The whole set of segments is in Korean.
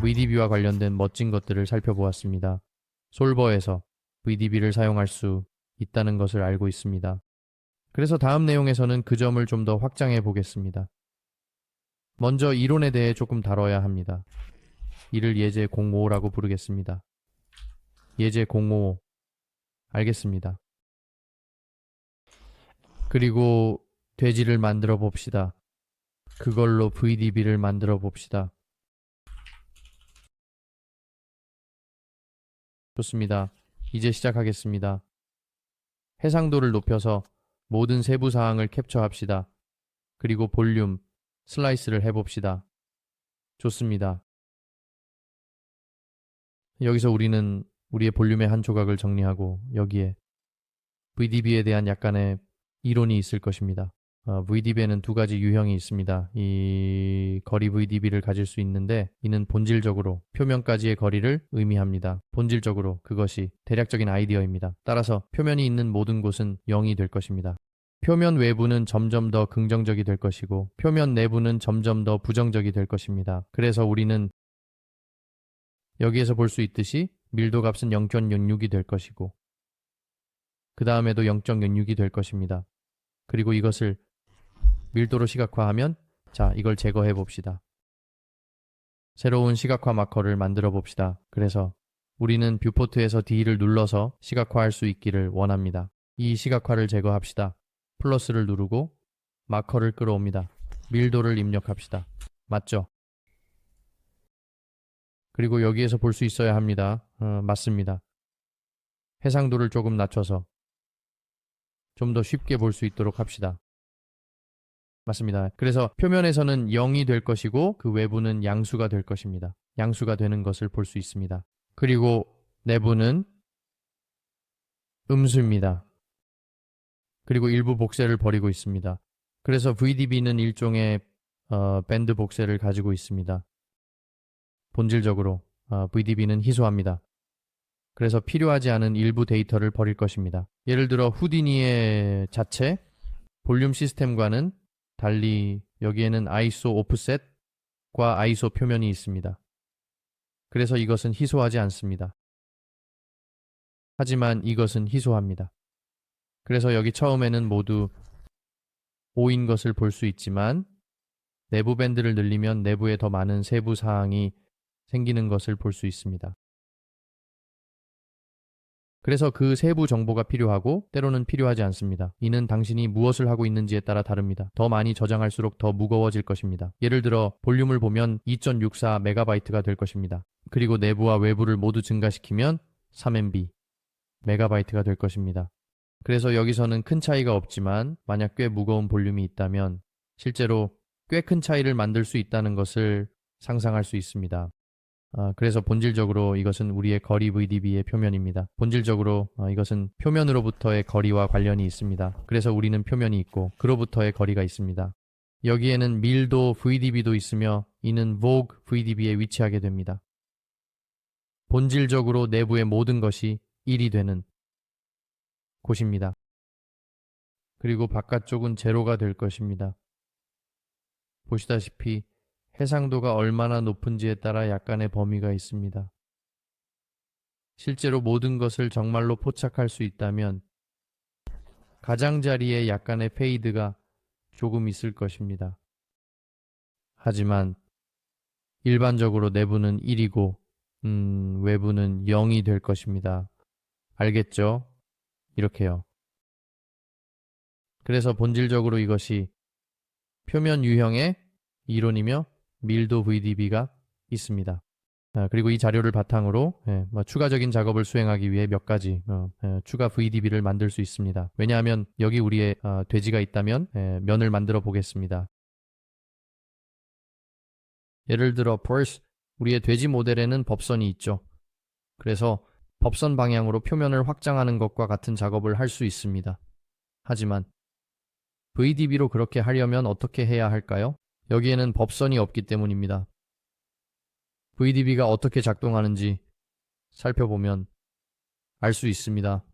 VDB와 관련된 멋진 것들을 살펴보았습니다. 솔버에서 VDB를 사용할 수 있다는 것을 알고 있습니다. 그래서 다음 내용에서는 그 점을 좀 더 확장해 보겠습니다. 먼저 이론에 대해 조금 다뤄야 합니다. 이를 예제 05라고 부르겠습니다. 예제 05. 알겠습니다. 그리고 돼지를 만들어 봅시다. 그걸로 VDB를 만들어 봅시다. 좋습니다. 이제 시작하겠습니다. 해상도를 높여서 모든 세부 사항을 캡처합시다. 그리고 볼륨, 슬라이스를 해봅시다. 좋습니다. 여기서 우리는 우리의 볼륨의 한 조각을 정리하고 여기에 VDB에 대한 약간의 이론이 있을 것입니다. 어, VDB에는 두 가지 유형이 있습니다. 이 거리 VDB를 가질 수 있는데 이는 본질적으로 표면까지의 거리를 의미합니다. 본질적으로 그것이 대략적인 아이디어입니다. 따라서 표면이 있는 모든 곳은 0이 될 것입니다. 표면 외부는 점점 더 긍정적이 될 것이고 표면 내부는 점점 더 부정적이 될 것입니다. 그래서 우리는 여기에서 볼 수 있듯이 밀도 값은 0.06이 될 것이고 그 다음에도 0.06이 될 것입니다. 그리고 이것을 밀도로 시각화하면 자 이걸 제거해 봅시다. 새로운 시각화 마커를 만들어 봅시다. 그래서 우리는 뷰포트에서 D를 눌러서 시각화할 수 있기를 원합니다. 이 시각화를 제거합시다. 플러스를 누르고 마커를 끌어옵니다. 밀도를 입력합시다. 맞죠? 그리고 여기에서 볼 수 있어야 합니다. 어, 맞습니다. 해상도를 조금 낮춰서 좀 더 쉽게 볼 수 있도록 합시다. 맞습니다. 그래서 표면에서는 0이 될 것이고 그 외부는 양수가 될 것입니다. 양수가 되는 것을 볼 수 있습니다. 그리고 내부는 음수입니다. 그리고 일부 복세를 벌이고 있습니다. 그래서 VDB는 일종의 어, 밴드 복세를 가지고 있습니다. 본질적으로 어, VDB는 희소합니다. 그래서 필요하지 않은 일부 데이터를 버릴 것입니다. 예를 들어 후디니의 자체 볼륨 시스템과는 달리 여기에는 아이소 오프셋과 아이소 표면이 있습니다. 그래서 이것은 희소하지 않습니다. 하지만 이것은 희소합니다. 그래서 여기 처음에는 모두 5인 것을 볼 수 있지만 내부 밴드를 늘리면 내부에 더 많은 세부 사항이 생기는 것을 볼 수 있습니다. 그래서 그 세부 정보가 필요하고 때로는 필요하지 않습니다. 이는 당신이 무엇을 하고 있는지에 따라 다릅니다. 더 많이 저장할수록 더 무거워질 것입니다. 예를 들어 볼륨을 보면 2.64MB가 될 것입니다. 그리고 내부와 외부를 모두 증가시키면 3MB 메가바이트가 될 것입니다. 그래서 여기서는 큰 차이가 없지만 만약 꽤 무거운 볼륨이 있다면 실제로 꽤 큰 차이를 만들 수 있다는 것을 상상할 수 있습니다. 아, 그래서 본질적으로 이것은 우리의 거리 VDB의 표면입니다. 본질적으로 아, 이것은 표면으로부터의 거리와 관련이 있습니다. 그래서 우리는 표면이 있고 그로부터의 거리가 있습니다. 여기에는 밀도 VDB도 있으며 이는 Vogue VDB에 위치하게 됩니다. 본질적으로 내부의 모든 것이 1이 되는 곳입니다. 그리고 바깥쪽은 제로가 될 것입니다. 보시다시피 해상도가 얼마나 높은지에 따라 약간의 범위가 있습니다. 실제로 모든 것을 정말로 포착할 수 있다면 가장자리에 약간의 페이드가 조금 있을 것입니다. 하지만 일반적으로 내부는 1이고 음, 외부는 0이 될 것입니다. 알겠죠? 이렇게요. 그래서 본질적으로 이것이 표면 유형의 이론이며 밀도 VDB가 있습니다. 아, 그리고 이 자료를 바탕으로 예, 뭐 추가적인 작업을 수행하기 위해 몇 가지 어, 예, 추가 VDB를 만들 수 있습니다. 왜냐하면 여기 우리의 어, 돼지가 있다면 예, 면을 만들어 보겠습니다. 예를 들어 벌스 우리의 돼지 모델에는 법선이 있죠. 그래서 법선 방향으로 표면을 확장하는 것과 같은 작업을 할 수 있습니다. 하지만 VDB로 그렇게 하려면 어떻게 해야 할까요? 여기에는 법선이 없기 때문입니다. VDB가 어떻게 작동하는지 살펴보면 알 수 있습니다.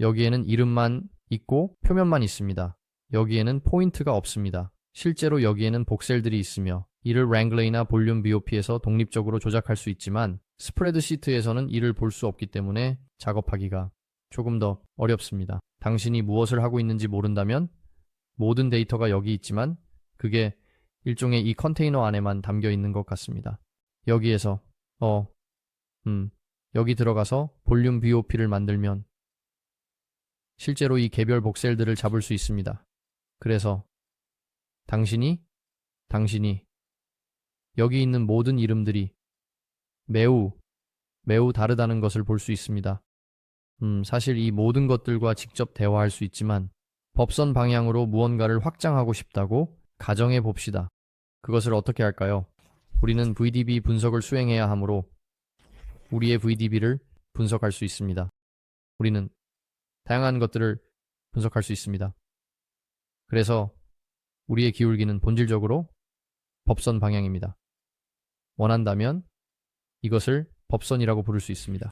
여기에는 이름만 있고 표면만 있습니다. 여기에는 포인트가 없습니다. 실제로 여기에는 복셀들이 있으며 이를 랭글레이나 볼륨 BOP에서 독립적으로 조작할 수 있지만 스프레드시트에서는 이를 볼 수 없기 때문에 작업하기가 조금 더 어렵습니다. 당신이 무엇을 하고 있는지 모른다면 모든 데이터가 여기 있지만 그게 일종의 이 컨테이너 안에만 담겨 있는 것 같습니다. 여기에서 어, 음, 여기 들어가서 볼륨 BOP를 만들면 실제로 이 개별 복셀들을 잡을 수 있습니다. 그래서 당신이 당신이 여기 있는 모든 이름들이 매우 매우 다르다는 것을 볼 수 있습니다. 음, 사실 이 모든 것들과 직접 대화할 수 있지만 법선 방향으로 무언가를 확장하고 싶다고 가정해 봅시다. 그것을 어떻게 할까요? 우리는 VDB 분석을 수행해야 하므로 우리의 VDB를 분석할 수 있습니다. 우리는 다양한 것들을 분석할 수 있습니다. 그래서 우리의 기울기는 본질적으로 법선 방향입니다. 원한다면 이것을 법선이라고 부를 수 있습니다.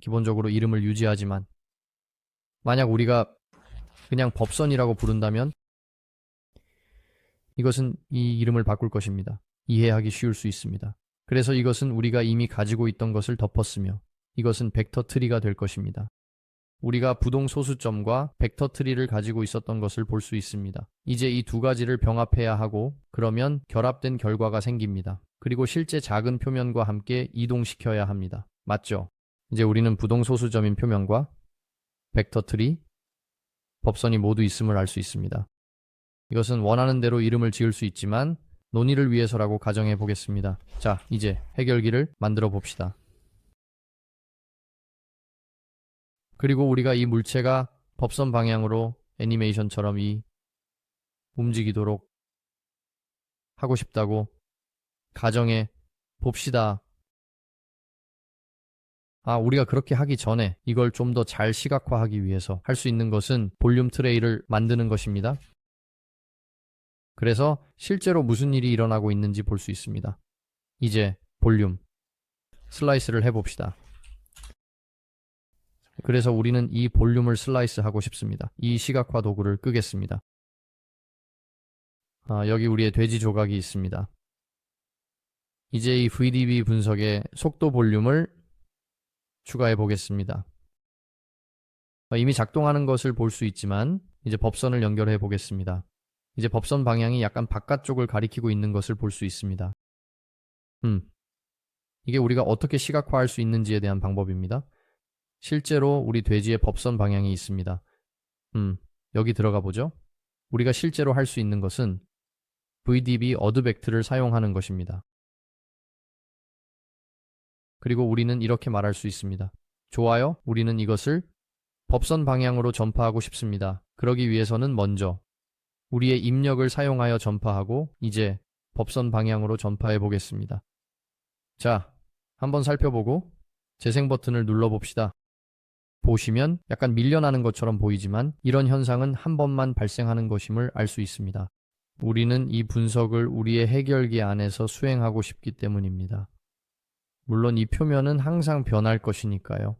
기본적으로 이름을 유지하지만 만약 우리가 그냥 법선이라고 부른다면 이것은 이 이름을 바꿀 것입니다. 이해하기 쉬울 수 있습니다. 그래서 이것은 우리가 이미 가지고 있던 것을 덮었으며 이것은 벡터 트리가 될 것입니다. 우리가 부동 소수점과 벡터 트리를 가지고 있었던 것을 볼 수 있습니다. 이제 이 두 가지를 병합해야 하고 그러면 결합된 결과가 생깁니다. 그리고 실제 작은 표면과 함께 이동시켜야 합니다. 맞죠? 이제 우리는 부동 소수점인 표면과 벡터 트리, 법선이 모두 있음을 알 수 있습니다. 이것은 원하는 대로 이름을 지을 수 있지만 논의를 위해서라고 가정해 보겠습니다. 자, 이제 해결기를 만들어 봅시다. 그리고 우리가 이 물체가 법선 방향으로 애니메이션처럼 이 움직이도록 하고 싶다고 가정해 봅시다. 아, 우리가 그렇게 하기 전에 이걸 좀 더 잘 시각화하기 위해서 할 수 있는 것은 볼륨 트레이를 만드는 것입니다. 그래서 실제로 무슨 일이 일어나고 있는지 볼 수 있습니다. 이제 볼륨 슬라이스를 해봅시다. 그래서 우리는 이 볼륨을 슬라이스 하고 싶습니다. 이 시각화 도구를 끄겠습니다. 아, 여기 우리의 돼지 조각이 있습니다. 이제 이 VDB 분석의 속도 볼륨을 추가해 보겠습니다. 아, 이미 작동하는 것을 볼 수 있지만 이제 법선을 연결해 보겠습니다. 이제 법선 방향이 약간 바깥쪽을 가리키고 있는 것을 볼 수 있습니다. 음. 이게 우리가 어떻게 시각화할 수 있는지에 대한 방법입니다. 실제로 우리 돼지의 법선 방향이 있습니다. 음, 여기 들어가 보죠. 우리가 실제로 할 수 있는 것은 VDB 어드벡트를 사용하는 것입니다. 그리고 우리는 이렇게 말할 수 있습니다. 좋아요. 우리는 이것을 법선 방향으로 전파하고 싶습니다. 그러기 위해서는 먼저 우리의 입력을 사용하여 전파하고 이제 법선 방향으로 전파해 보겠습니다. 자, 한번 살펴보고 재생 버튼을 눌러 봅시다. 보시면 약간 밀려나는 것처럼 보이지만 이런 현상은 한 번만 발생하는 것임을 알 수 있습니다. 우리는 이 분석을 우리의 해결기 안에서 수행하고 싶기 때문입니다. 물론 이 표면은 항상 변할 것이니까요.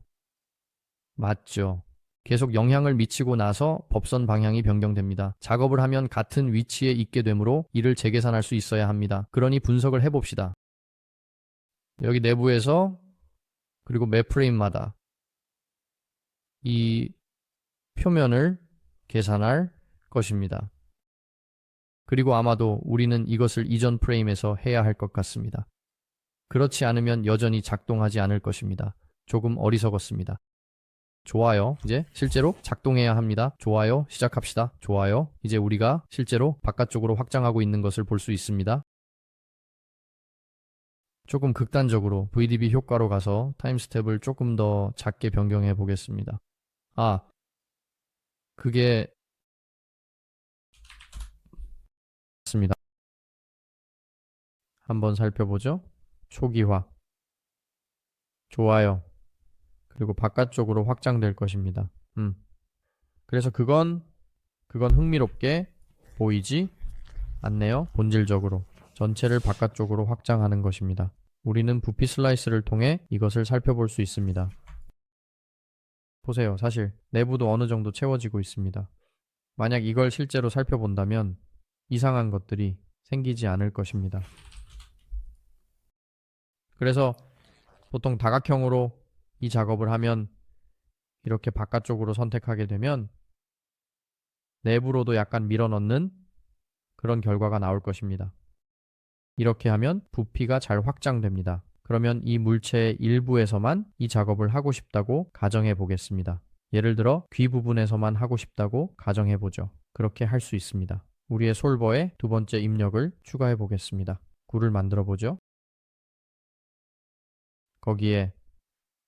맞죠. 계속 영향을 미치고 나서 법선 방향이 변경됩니다. 작업을 하면 같은 위치에 있게 되므로 이를 재계산할 수 있어야 합니다. 그러니 분석을 해봅시다. 여기 내부에서 그리고 매 프레임마다 이 표면을 계산할 것입니다. 그리고 아마도 우리는 이것을 이전 프레임에서 해야 할 것 같습니다. 그렇지 않으면 여전히 작동하지 않을 것입니다. 조금 어리석었습니다. 좋아요. 이제 실제로 작동해야 합니다. 좋아요. 시작합시다. 좋아요. 이제 우리가 실제로 바깥쪽으로 확장하고 있는 것을 볼 수 있습니다. 조금 극단적으로 VDB 효과로 가서 타임 스텝을 조금 더 작게 변경해 보겠습니다. 아, 그게 맞습니다. 한번 살펴보죠. 초기화. 좋아요. 그리고 바깥쪽으로 확장될 것입니다. 음. 그래서 그건 그건 흥미롭게 보이지 않네요. 본질적으로 전체를 바깥쪽으로 확장하는 것입니다. 우리는 부피 슬라이스를 통해 이것을 살펴볼 수 있습니다. 보세요. 사실 내부도 어느 정도 채워지고 있습니다. 만약 이걸 실제로 살펴본다면 이상한 것들이 생기지 않을 것입니다. 그래서 보통 다각형으로 이 작업을 하면 이렇게 바깥쪽으로 선택하게 되면 내부로도 약간 밀어넣는 그런 결과가 나올 것입니다. 이렇게 하면 부피가 잘 확장됩니다. 그러면 이 물체의 일부에서만 이 작업을 하고 싶다고 가정해 보겠습니다. 예를 들어 귀 부분에서만 하고 싶다고 가정해 보죠. 그렇게 할 수 있습니다. 우리의 솔버에 두 번째 입력을 추가해 보겠습니다. 굴을 만들어 보죠. 거기에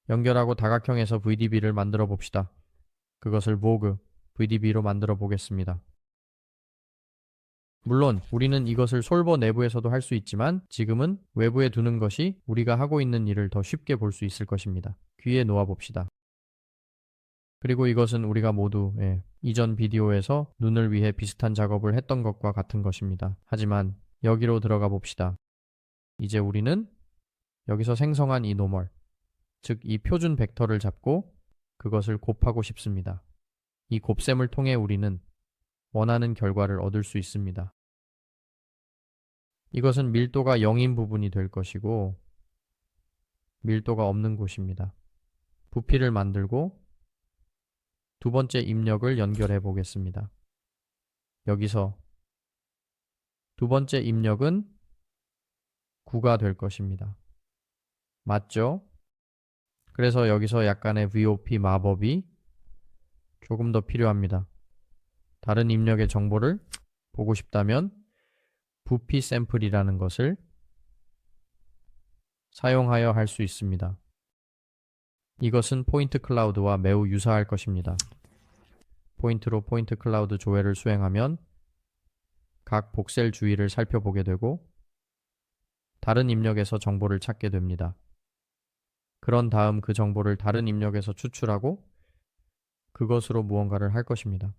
연결하고 다각형에서 VDB를 만들어 봅시다. 그것을 모그 VDB로 만들어 보겠습니다. 물론 우리는 이것을 솔버 내부에서도 할 수 있지만 지금은 외부에 두는 것이 우리가 하고 있는 일을 더 쉽게 볼 수 있을 것입니다. 귀에 놓아 봅시다. 그리고 이것은 우리가 모두 예, 이전 비디오에서 눈을 위해 비슷한 작업을 했던 것과 같은 것입니다. 하지만 여기로 들어가 봅시다. 이제 우리는 여기서 생성한 이 노멀, 즉 이 표준 벡터를 잡고 그것을 곱하고 싶습니다. 이 곱셈을 통해 우리는 원하는 결과를 얻을 수 있습니다. 이것은 밀도가 0인 부분이 될 것이고 밀도가 없는 곳입니다. 부피를 만들고 두 번째 입력을 연결해 보겠습니다. 여기서 두 번째 입력은 9가 될 것입니다. 맞죠? 그래서 여기서 약간의 VOP 마법이 조금 더 필요합니다. 다른 입력의 정보를 보고 싶다면 부피 샘플이라는 것을 사용하여 할 수 있습니다. 이것은 포인트 클라우드와 매우 유사할 것입니다. 포인트로 포인트 클라우드 조회를 수행하면 각 복셀 주위를 살펴보게 되고 다른 입력에서 정보를 찾게 됩니다. 그런 다음 그 정보를 다른 입력에서 추출하고 그것으로 무언가를 할 것입니다.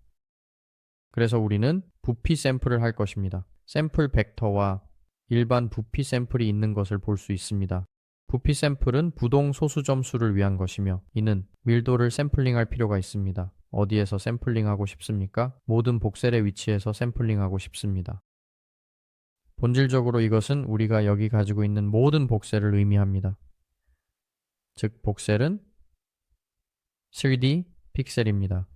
그래서 우리는 부피 샘플을 할 것입니다. 샘플 벡터와 일반 부피 샘플이 있는 것을 볼 수 있습니다. 부피 샘플은 부동 소수 점수를 위한 것이며 이는 밀도를 샘플링할 필요가 있습니다. 어디에서 샘플링하고 싶습니까? 모든 복셀의 위치에서 샘플링하고 싶습니다. 본질적으로 이것은 우리가 여기 가지고 있는 모든 복셀을 의미합니다. 즉 복셀은 3D 픽셀입니다.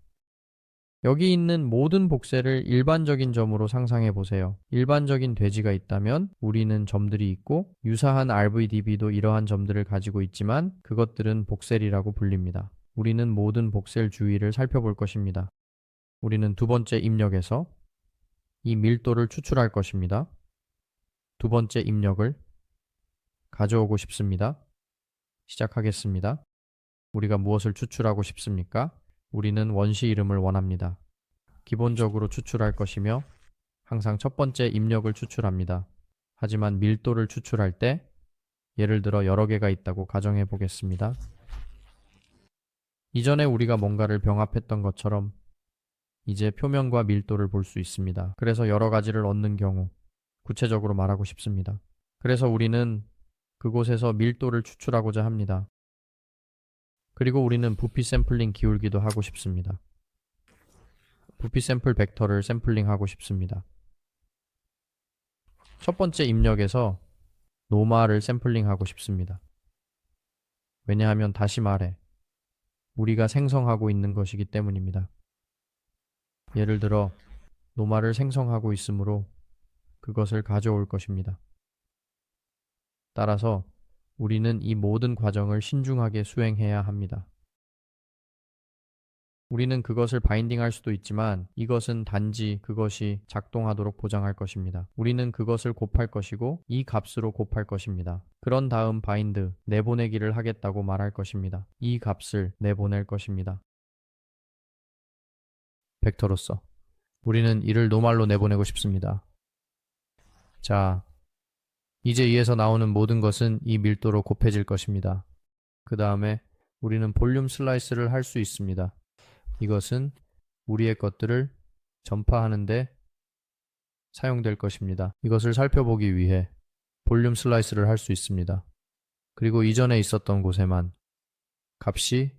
여기 있는 모든 복셀을 일반적인 점으로 상상해 보세요. 일반적인 돼지가 있다면 우리는 점들이 있고 유사한 RVDB도 이러한 점들을 가지고 있지만 그것들은 복셀이라고 불립니다. 우리는 모든 복셀 주위를 살펴볼 것입니다. 우리는 두 번째 입력에서 이 밀도를 추출할 것입니다. 두 번째 입력을 가져오고 싶습니다. 시작하겠습니다. 우리가 무엇을 추출하고 싶습니까? 우리는 원시 이름을 원합니다. 기본적으로 추출할 것이며 항상 첫 번째 입력을 추출합니다. 하지만 밀도를 추출할 때 예를 들어 여러 개가 있다고 가정해 보겠습니다. 이전에 우리가 뭔가를 병합했던 것처럼 이제 표면과 밀도를 볼 수 있습니다. 그래서 여러 가지를 얻는 경우 구체적으로 말하고 싶습니다. 그래서 우리는 그곳에서 밀도를 추출하고자 합니다. 그리고 우리는 부피 샘플링 기울기도 하고 싶습니다. 부피 샘플 벡터를 샘플링하고 싶습니다. 첫 번째 입력에서 노마를 샘플링하고 싶습니다. 왜냐하면 다시 말해 우리가 생성하고 있는 것이기 때문입니다. 예를 들어 노마를 생성하고 있으므로 그것을 가져올 것입니다. 따라서 우리는 이 모든 과정을 신중하게 수행해야 합니다. 우리는 그것을 바인딩할 수도 있지만 이것은 단지 그것이 작동하도록 보장할 것입니다. 우리는 그것을 곱할 것이고 이 값으로 곱할 것입니다. 그런 다음 바인드 내보내기를 하겠다고 말할 것입니다. 이 값을 내보낼 것입니다. 벡터로서 우리는 이를 노말로 내보내고 싶습니다. 자, 이제 이에서 나오는 모든 것은 이 밀도로 곱해질 것입니다. 그 다음에 우리는 볼륨 슬라이스를 할 수 있습니다. 이것은 우리의 것들을 전파하는데 사용될 것입니다. 이것을 살펴보기 위해 볼륨 슬라이스를 할 수 있습니다. 그리고 이전에 있었던 곳에만 값이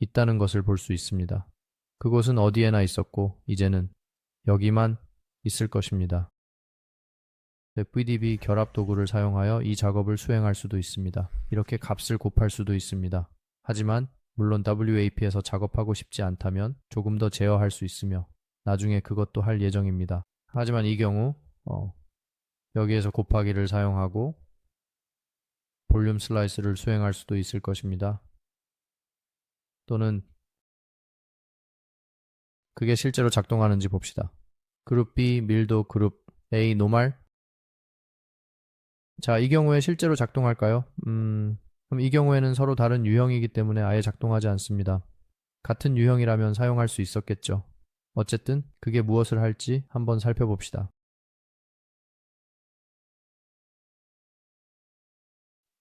있다는 것을 볼 수 있습니다. 그곳은 어디에나 있었고 이제는 여기만 있을 것입니다. 네, VDB 결합 도구를 사용하여 이 작업을 수행할 수도 있습니다. 이렇게 값을 곱할 수도 있습니다. 하지만 물론 WAP에서 작업하고 싶지 않다면 조금 더 제어할 수 있으며 나중에 그것도 할 예정입니다. 하지만 이 경우 어, 여기에서 곱하기를 사용하고 볼륨 슬라이스를 수행할 수도 있을 것입니다. 또는 그게 실제로 작동하는지 봅시다. 그룹 B 밀도 그룹 A 노말 자, 이 경우에 실제로 작동할까요? 음, 그럼 이 경우에는 서로 다른 유형이기 때문에 아예 작동하지 않습니다. 같은 유형이라면 사용할 수 있었겠죠. 어쨌든 그게 무엇을 할지 한번 살펴봅시다.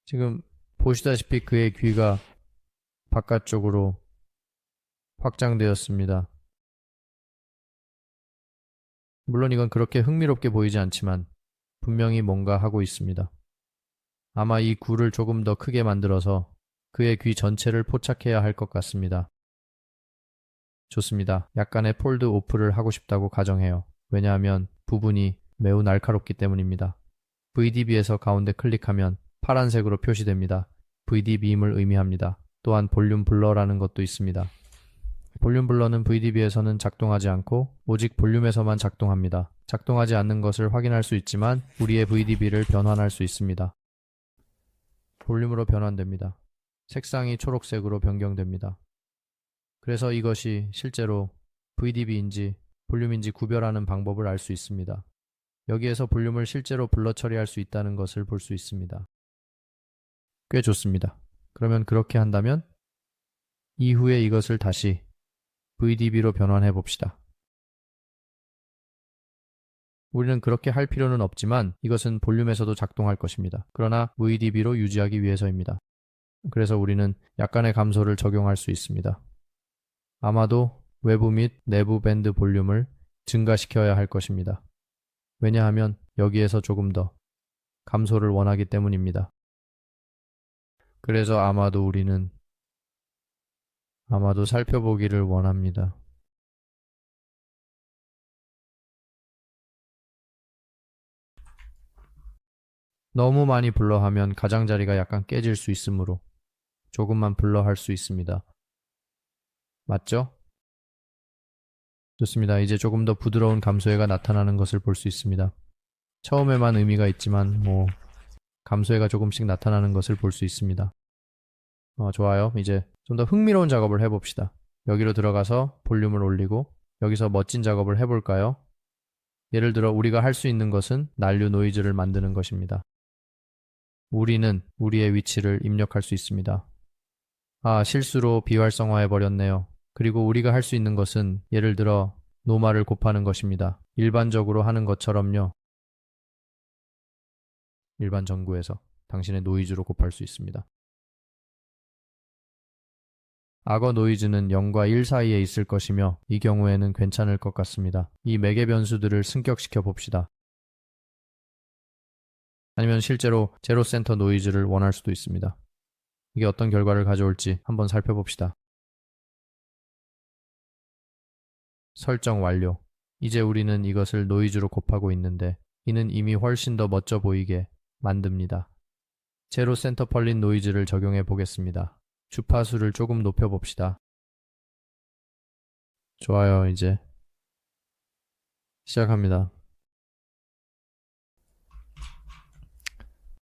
지금 보시다시피 그의 귀가 바깥쪽으로 확장되었습니다. 물론 이건 그렇게 흥미롭게 보이지 않지만 분명히 뭔가 하고 있습니다. 아마 이 굴을 조금 더 크게 만들어서 그의 귀 전체를 포착해야 할 것 같습니다. 좋습니다. 약간의 폴드 오프를 하고 싶다고 가정해요. 왜냐하면 부분이 매우 날카롭기 때문입니다. VDB에서 가운데 클릭하면 파란색으로 표시됩니다. VDB임을 의미합니다. 또한 볼륨 블러라는 것도 있습니다. 볼륨 블러는 VDB에서는 작동하지 않고 오직 볼륨에서만 작동합니다. 작동하지 않는 것을 확인할 수 있지만 우리의 VDB를 변환할 수 있습니다. 볼륨으로 변환됩니다. 색상이 초록색으로 변경됩니다. 그래서 이것이 실제로 VDB인지 볼륨인지 구별하는 방법을 알 수 있습니다. 여기에서 볼륨을 실제로 블러 처리할 수 있다는 것을 볼 수 있습니다. 꽤 좋습니다. 그러면 그렇게 한다면 이후에 이것을 다시 VDB로 변환해 봅시다. 우리는 그렇게 할 필요는 없지만 이것은 볼륨에서도 작동할 것입니다. 그러나 VDB로 유지하기 위해서입니다. 그래서 우리는 약간의 감소를 적용할 수 있습니다. 아마도 외부 및 내부 밴드 볼륨을 증가시켜야 할 것입니다. 왜냐하면 여기에서 조금 더 감소를 원하기 때문입니다. 그래서 아마도 우리는 아마도 살펴보기를 원합니다. 너무 많이 블러하면 가장자리가 약간 깨질 수 있으므로 조금만 블러할 수 있습니다. 맞죠? 좋습니다. 이제 조금 더 부드러운 감소해가 나타나는 것을 볼 수 있습니다. 처음에만 의미가 있지만 뭐 감소해가 조금씩 나타나는 것을 볼 수 있습니다. 어, 좋아요. 이제 좀 더 흥미로운 작업을 해봅시다. 여기로 들어가서 볼륨을 올리고 여기서 멋진 작업을 해볼까요? 예를 들어 우리가 할 수 있는 것은 난류 노이즈를 만드는 것입니다. 우리는 우리의 위치를 입력할 수 있습니다. 아, 실수로 비활성화해 버렸네요. 그리고 우리가 할 수 있는 것은 예를 들어 노말을 곱하는 것입니다. 일반적으로 하는 것처럼요. 일반 전구에서 당신의 노이즈로 곱할 수 있습니다. 악어 노이즈는 0과 1 사이에 있을 것이며 이 경우에는 괜찮을 것 같습니다. 이 매개 변수들을 승격시켜 봅시다. 아니면 실제로 제로 센터 노이즈를 원할 수도 있습니다. 이게 어떤 결과를 가져올지 한번 살펴봅시다. 설정 완료. 이제 우리는 이것을 노이즈로 곱하고 있는데 이는 이미 훨씬 더 멋져 보이게 만듭니다. 제로 센터 펄린 노이즈를 적용해 보겠습니다. 주파수를 조금 높여 봅시다. 좋아요, 이제. 시작합니다.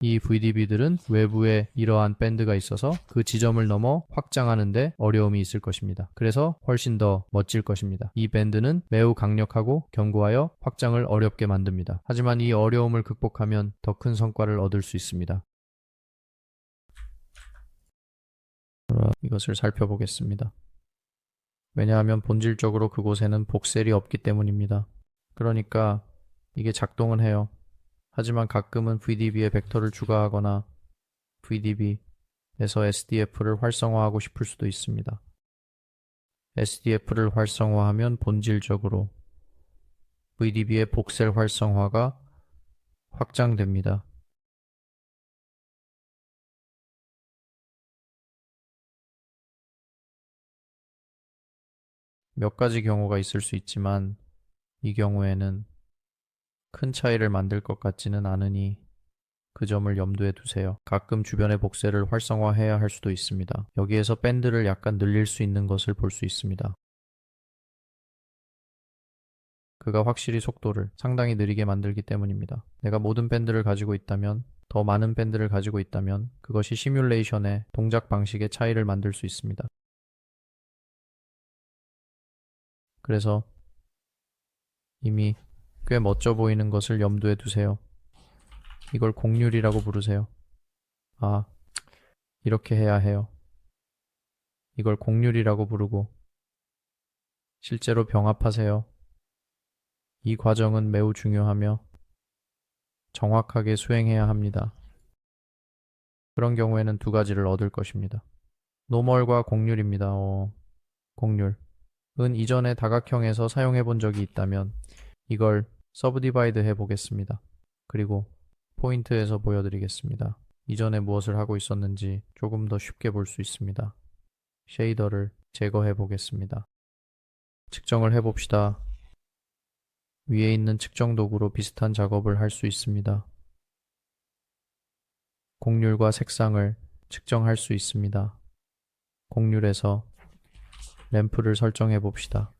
이 VDB들은 외부에 이러한 밴드가 있어서 그 지점을 넘어 확장하는데 어려움이 있을 것입니다. 그래서 훨씬 더 멋질 것입니다. 이 밴드는 매우 강력하고 견고하여 확장을 어렵게 만듭니다. 하지만 이 어려움을 극복하면 더 큰 성과를 얻을 수 있습니다. 이것을 살펴보겠습니다. 왜냐하면 본질적으로 그곳에는 복셀이 없기 때문입니다. 그러니까 이게 작동은 해요. 하지만 가끔은 VDB에 벡터를 추가하거나 VDB에서 SDF를 활성화하고 싶을 수도 있습니다. SDF를 활성화하면 본질적으로 VDB의 복셀 활성화가 확장됩니다. 몇 가지 경우가 있을 수 있지만 이 경우에는 큰 차이를 만들 것 같지는 않으니 그 점을 염두에 두세요. 가끔 주변의 복세를 활성화해야 할 수도 있습니다. 여기에서 밴드를 약간 늘릴 수 있는 것을 볼 수 있습니다. 그가 확실히 속도를 상당히 느리게 만들기 때문입니다. 내가 모든 밴드를 가지고 있다면, 더 많은 밴드를 가지고 있다면 그것이 시뮬레이션의 동작 방식의 차이를 만들 수 있습니다. 그래서 이미 꽤 멋져 보이는 것을 염두에 두세요. 이걸 곡률이라고 부르세요. 아, 이렇게 해야 해요. 이걸 곡률이라고 부르고 실제로 병합하세요. 이 과정은 매우 중요하며 정확하게 수행해야 합니다. 그런 경우에는 두 가지를 얻을 것입니다. 노멀과 곡률입니다. 어, 곡률. 은 이전에 다각형에서 사용해 본 적이 있다면 이걸 서브디바이드 해 보겠습니다. 그리고 포인트에서 보여드리겠습니다. 이전에 무엇을 하고 있었는지 조금 더 쉽게 볼 수 있습니다. 쉐이더를 제거해 보겠습니다. 측정을 해 봅시다. 위에 있는 측정 도구로 비슷한 작업을 할 수 있습니다. 곡률과 색상을 측정할 수 있습니다. 곡률에서 램프를 설정해 봅시다.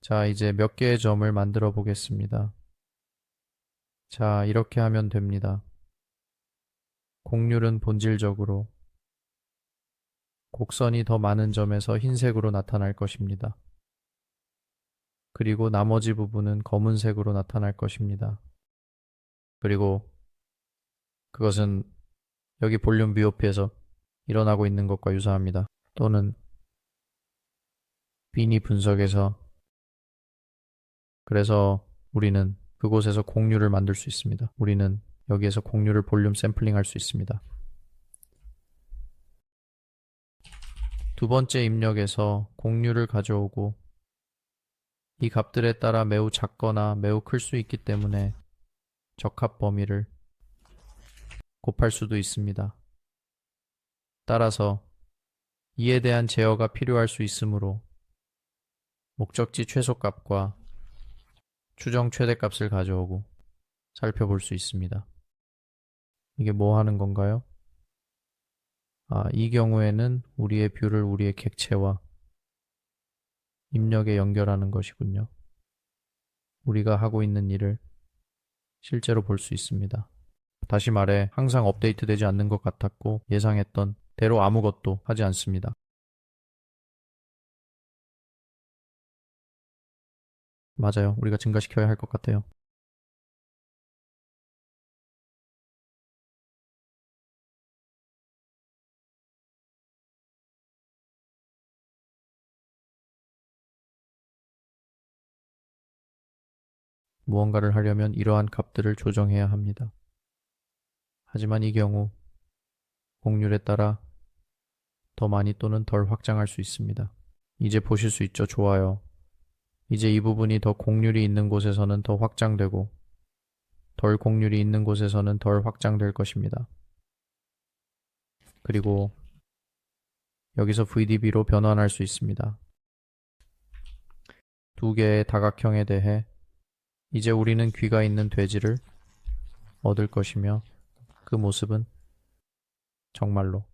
자, 이제 몇 개의 점을 만들어 보겠습니다. 자, 이렇게 하면 됩니다. 곡률은 본질적으로 곡선이 더 많은 점에서 흰색으로 나타날 것입니다. 그리고 나머지 부분은 검은색으로 나타날 것입니다. 그리고 그것은 여기 볼륨 비오피에서 일어나고 있는 것과 유사합니다. 또는 비니 분석에서 그래서 우리는 그곳에서 곡률을 만들 수 있습니다. 우리는 여기에서 곡률을 볼륨 샘플링 할 수 있습니다. 두 번째 입력에서 곡률을 가져오고 이 값들에 따라 매우 작거나 매우 클 수 있기 때문에 적합 범위를 곱할 수도 있습니다. 따라서 이에 대한 제어가 필요할 수 있으므로 목적지 최소값과 추정 최대값을 가져오고 살펴볼 수 있습니다. 이게 뭐 하는 건가요? 아, 이 경우에는 우리의 뷰를 우리의 객체와 입력에 연결하는 것이군요. 우리가 하고 있는 일을 실제로 볼 수 있습니다. 다시 말해, 항상 업데이트 되지 않는 것 같았고 예상했던 대로 아무것도 하지 않습니다. 맞아요. 우리가 증가시켜야 할 것 같아요. 무언가를 하려면 이러한 값들을 조정해야 합니다. 하지만 이 경우 곡률에 따라 더 많이 또는 덜 확장할 수 있습니다. 이제 보실 수 있죠? 좋아요. 이제 이 부분이 더 곡률이 있는 곳에서는 더 확장되고 덜 곡률이 있는 곳에서는 덜 확장될 것입니다. 그리고 여기서 VDB로 변환할 수 있습니다. 두 개의 다각형에 대해 이제 우리는 귀가 있는 돼지를 얻을 것이며 그 모습은 정말로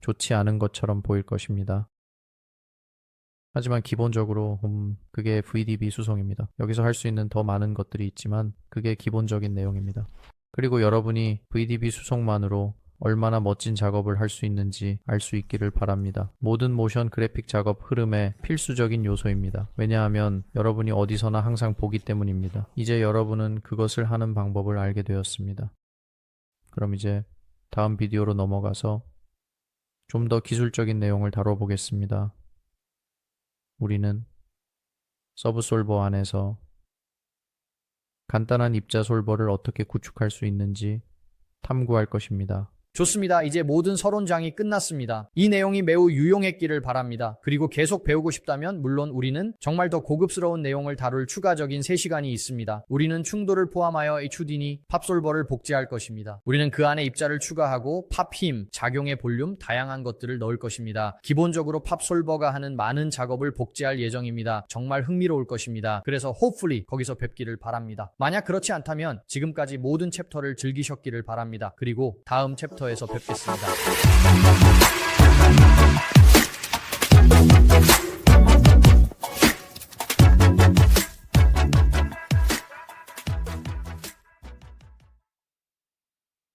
좋지 않은 것처럼 보일 것입니다. 하지만 기본적으로 음, 그게 VDB 수송입니다. 여기서 할 수 있는 더 많은 것들이 있지만 그게 기본적인 내용입니다. 그리고 여러분이 VDB 수송만으로 얼마나 멋진 작업을 할 수 있는지 알 수 있기를 바랍니다. 모든 모션 그래픽 작업 흐름의 필수적인 요소입니다. 왜냐하면 여러분이 어디서나 항상 보기 때문입니다. 이제 여러분은 그것을 하는 방법을 알게 되었습니다. 그럼 이제 다음 비디오로 넘어가서 좀 더 기술적인 내용을 다뤄보겠습니다. 우리는 서브솔버 안에서 간단한 입자 솔버를 어떻게 구축할 수 있는지 탐구할 것입니다. 좋습니다. 이제 모든 서론장이 끝났습니다. 이 내용이 매우 유용했기를 바랍니다. 그리고 계속 배우고 싶다면 물론 우리는 정말 더 고급스러운 내용을 다룰 추가적인 3시간이 있습니다. 우리는 충돌을 포함하여 HUD니 팝솔버를 복제할 것입니다. 우리는 그 안에 입자를 추가하고 팝 힘, 작용의 볼륨, 다양한 것들을 넣을 것입니다. 기본적으로 팝솔버가 하는 많은 작업을 복제할 예정입니다. 정말 흥미로울 것입니다. 그래서 hopefully 거기서 뵙기를 바랍니다. 만약 그렇지 않다면 지금까지 모든 챕터를 즐기셨기를 바랍니다. 그리고 다음 챕 터에서 뵙겠습니다.